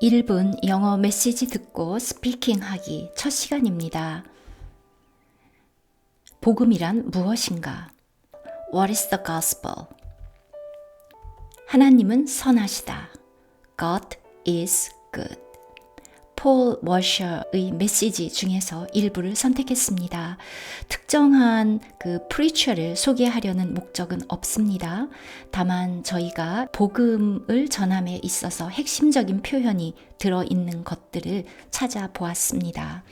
1분 영어 메시지 듣고 스피킹 하기 첫 시간입니다. 복음이란 무엇인가? What is the gospel? 하나님은 선하시다. God is good. 폴 워셔의 메시지 중에서 일부를 선택했습니다. 특정한 그 프리처를 소개하려는 목적은 없습니다. 다만 저희가 복음을 전함에 있어서 핵심적인 표현이 들어있는 것들을 찾아보았습니다.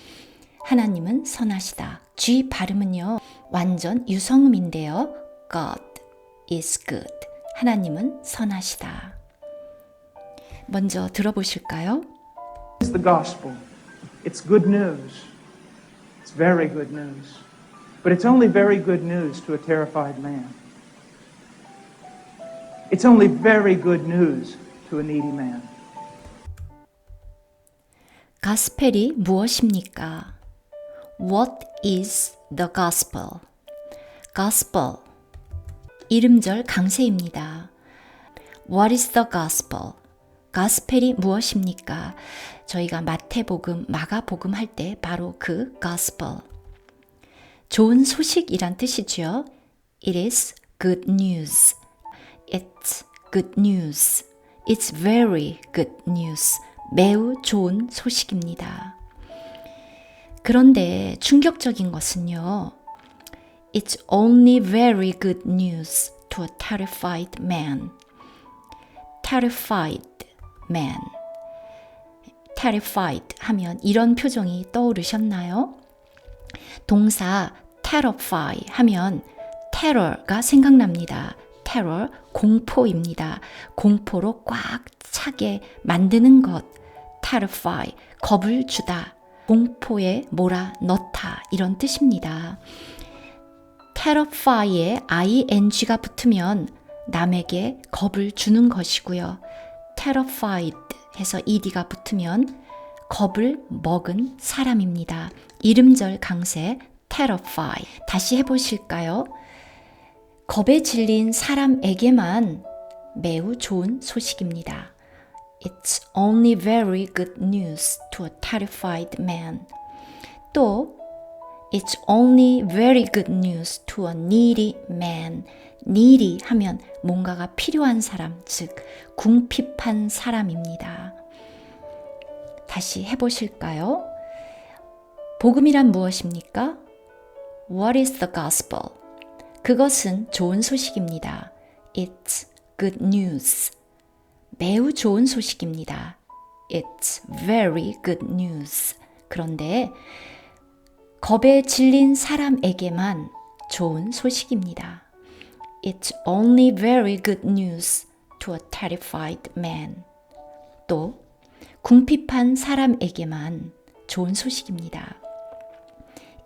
하나님은 선하시다. G 발음은요, 완전 유성음인데요. God is good. 하나님은 선하시다. 먼저 들어보실까요? It's the gospel. It's good news. It's very good news. But it's only very good news to a terrified man. It's only very good news to a needy man. 가스펠이 무엇입니까? What is the gospel? gospel 이름절 강세입니다. What is the gospel? 가스펠이 무엇입니까? 저희가 마태복음, 마가복음 할 때 바로 그 gospel. 좋은 소식이란 뜻이죠. It is good news. It's good news. It's very good news. 매우 좋은 소식입니다. 그런데 충격적인 것은요. It's only very good news to a terrified man. terrified man. terrified 하면 이런 표정이 떠오르셨나요? 동사 terrify 하면 terror가 생각납니다. terror, 공포입니다. 공포로 꽉 차게 만드는 것. terrify, 겁을 주다. 공포에 몰아 넣다. 이런 뜻입니다. terrify에 ing가 붙으면 남에게 겁을 주는 것이고요. Terrified 해서 ed가 붙으면 겁을 먹은 사람입니다. 이름절 강세 terrify. 다시 해보실까요? 겁에 질린 사람에게만 매우 좋은 소식입니다. It's only very good news to a terrified man. 또 It's only very good news to a needy man. needy 하면 뭔가가 필요한 사람, 즉 궁핍한 사람입니다. 다시 해보실까요? 복음이란 무엇입니까? What is the gospel? 그것은 좋은 소식입니다. It's good news. 매우 좋은 소식입니다. It's very good news. 그런데 겁에 질린 사람에게만 좋은 소식입니다. It's only very good news to a terrified man. 또 궁핍한 사람에게만 좋은 소식입니다.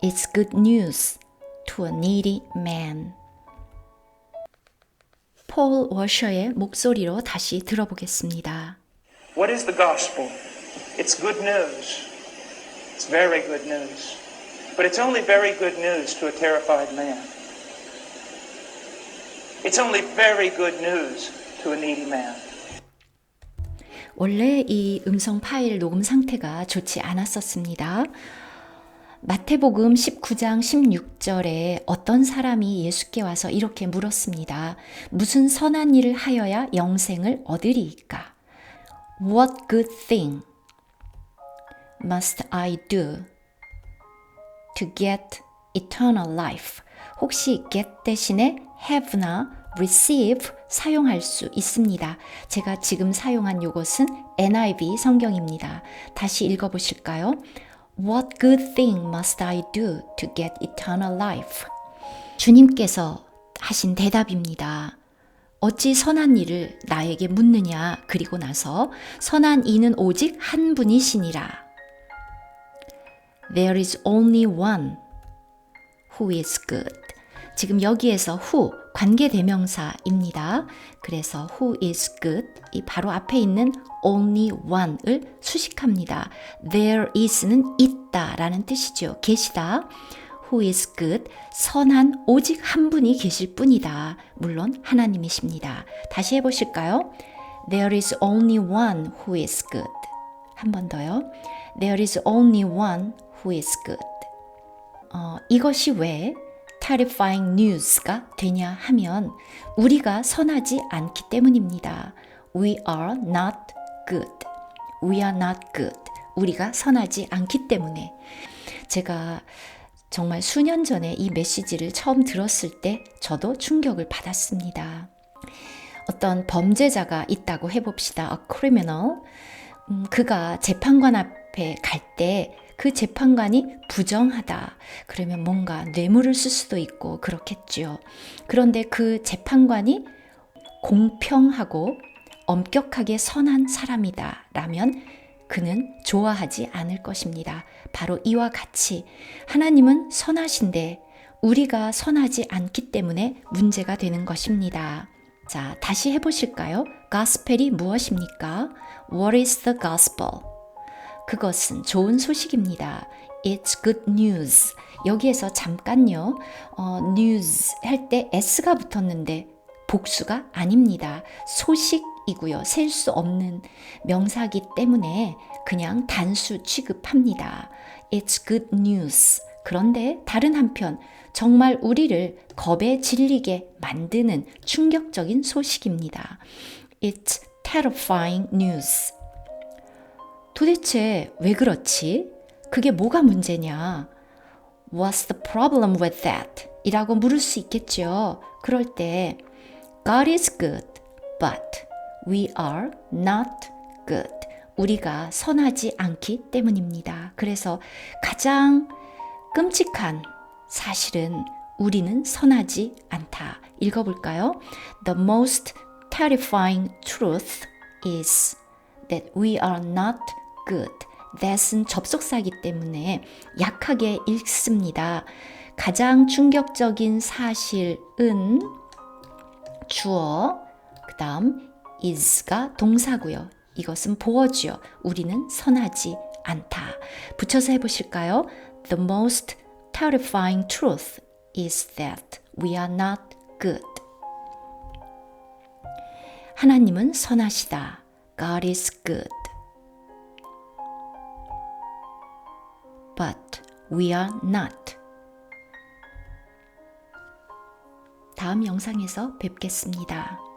It's good news to a needy man. 폴 워셔의 목소리로 다시 들어보겠습니다. What is the gospel? It's good news. It's very good news. But it's only very good news to a terrified man. It's only very good news to a needy man. 원래 이 음성 파일 녹음 상태가 좋지 않았었습니다. 마태복음 19장 16절에 어떤 사람이 예수께 와서 이렇게 물었습니다. 무슨 선한 일을 하여야 영생을 얻으리이까? What good thing must I do to get eternal life? 혹시 get 대신에 have나 receive 사용할 수 있습니다. 제가 지금 사용한 요것은 NIV 성경입니다. 다시 읽어보실까요? What good thing must I do to get eternal life? 주님께서 하신 대답입니다. 어찌 선한 일을 나에게 묻느냐? 그리고 나서 선한 이는 오직 한 분이시니라. There is only one who is good. 지금 여기에서 who 관계 대명사입니다. 그래서 who is good 이 바로 앞에 있는 only one을 수식합니다. there is는 있다 라는 뜻이죠. 계시다. who is good 선한 오직 한 분이 계실 뿐이다. 물론 하나님이십니다. 다시 해 보실까요? There is only one who is good. 한 번 더요. There is only one who is good. 어, 이것이 왜 terrifying news가 되냐 하면 우리가 선하지 않기 때문입니다. We are not good. We are not good. 우리가 선하지 않기 때문에 제가 정말 수년 전에 이 메시지를 처음 들었을 때 저도 충격을 받았습니다. 어떤 범죄자가 있다고 해봅시다. A criminal. 음, 그가 재판관 앞에 갈 때 그 재판관이 부정하다. 그러면 뭔가 뇌물을 쓸 수도 있고 그렇겠죠. 그런데 그 재판관이 공평하고 엄격하게 선한 사람이다. 라면 그는 좋아하지 않을 것입니다. 바로 이와 같이 하나님은 선하신데 우리가 선하지 않기 때문에 문제가 되는 것입니다. 자, 다시 해보실까요? 가스펠이 무엇입니까? What is the gospel? 그것은 좋은 소식입니다. It's good news. 여기에서 잠깐요. 어, news 할 때 s가 붙었는데 복수가 아닙니다. 소식이고요. 셀 수 없는 명사기 때문에 그냥 단수 취급합니다. It's good news. 그런데 다른 한편 정말 우리를 겁에 질리게 만드는 충격적인 소식입니다. It's terrifying news. 도대체 왜 그렇지? 그게 뭐가 문제냐? What's the problem with that? 이라고 물을 수 있겠죠. 그럴 때 God is good, but we are not good. 우리가 선하지 않기 때문입니다. 그래서 가장 끔찍한 사실은 우리는 선하지 않다. 읽어볼까요? The most terrifying truth is that we are not good. that은 접속사이기 때문에 약하게 읽습니다. 가장 충격적인 사실은 주어, 그 다음 is가 동사고요. 이것은 보어지요. 우리는 선하지 않다. 붙여서 해보실까요? The most terrifying truth is that we are not good. 하나님은 선하시다. God is good. But we are not. 다음 영상에서 뵙겠습니다.